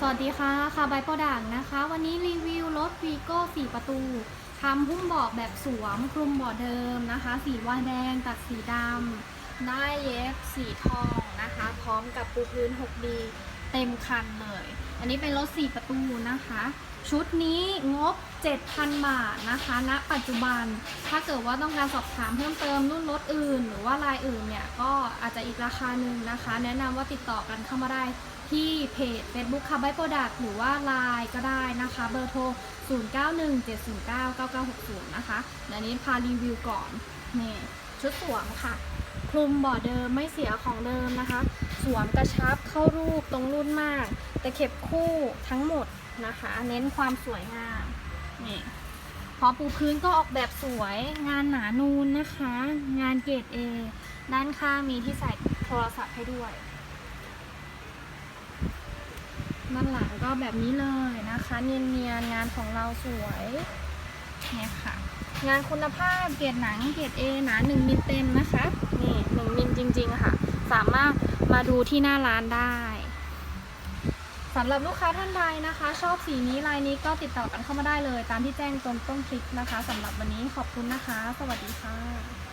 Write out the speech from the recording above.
สวัสดีค่ะค่ะใบปรดังนะคะ วันนี้รีวิวรถวีโก้4ประตูทำหุ้มเบาะแบบสวมคลุมเบาะเดิมนะคะ สีวายแดงตัดสีดำได้เย็บสีทองนะคะ พร้อมกับปูพื้น 6D เต็มคันเลย อันนี้เป็นรถ 4 ประตูนะคะ ชุดนี้งบ 7,000 บาทนะคะณปัจจุบัน ถ้าเกิดว่าต้องการสอบถามเพิ่มเติมรุ่นรถอื่น หรือว่าลายอื่นเนี่ย ก็อาจจะอีกราคาหนึ่งนะคะ แนะนำว่าติดต่อกันเข้ามาได้ที่เพจ Facebook คาร์บายโปรดักหรือว่า Line ก็ได้นะคะ เบอร์โทร 0917099960 นะคะเดี๋ยวนี้พารีวิวก่อนนี่ชุดสวมค่ะ คลุมบาะเดิมไม่เสียของเดิมนะคะ สวมกระชับเข้ารูปตรงรุ่นมาก แต่เข็บคู่ทั้งหมดนะคะ เน้นความสวยงามนี่พอปูพื้นก็ออกแบบสวยงานหนานูนนะคะ งานเกรด A ด้านข้างมีที่ใส่โทรศัพท์ให้ด้วยด้านหลังก็แบบนี้เลยนะคะ เนียนๆงานของเราสวยเนี่ยค่ะ งานคุณภาพเกรดหนังเกรด A หนา1มิลเต็มนะคะ ริง ๆ ค่ะ สามารถมาดูที่หน้าร้านได้สำหรับลูกค้าท่านใดนะคะ ชอบสีนี้ลายนี้ก็ติดต่อกันเข้ามาได้เลย ตามที่แจ้งตรงต้นคลิปนะคะสำหรับวันนี้ขอบคุณนะคะ สวัสดีค่ะ